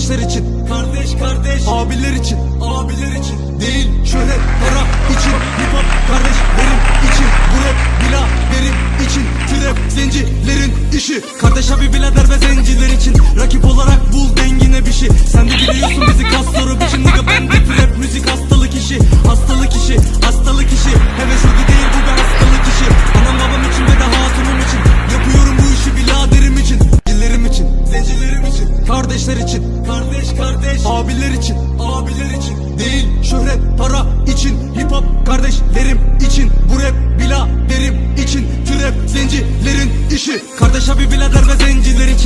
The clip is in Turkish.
kardeşler için. Kardeş kardeş. Abiler için. Abiler için. Değil şöhret para için. Hip hop kardeşlerim için. Bu rap biraderim için. Trap zencilerin işi. Kardeş abi birader ve zenciler için. Rakip olarak Kardeşler için. Kardeş kardeş. Abiler için. Abiler için. Değil şöhret para için. Hip hop kardeşlerim için. Bu rap bila derim için. Trap zencilerin işi. Kardeş abi birader ve zencilerin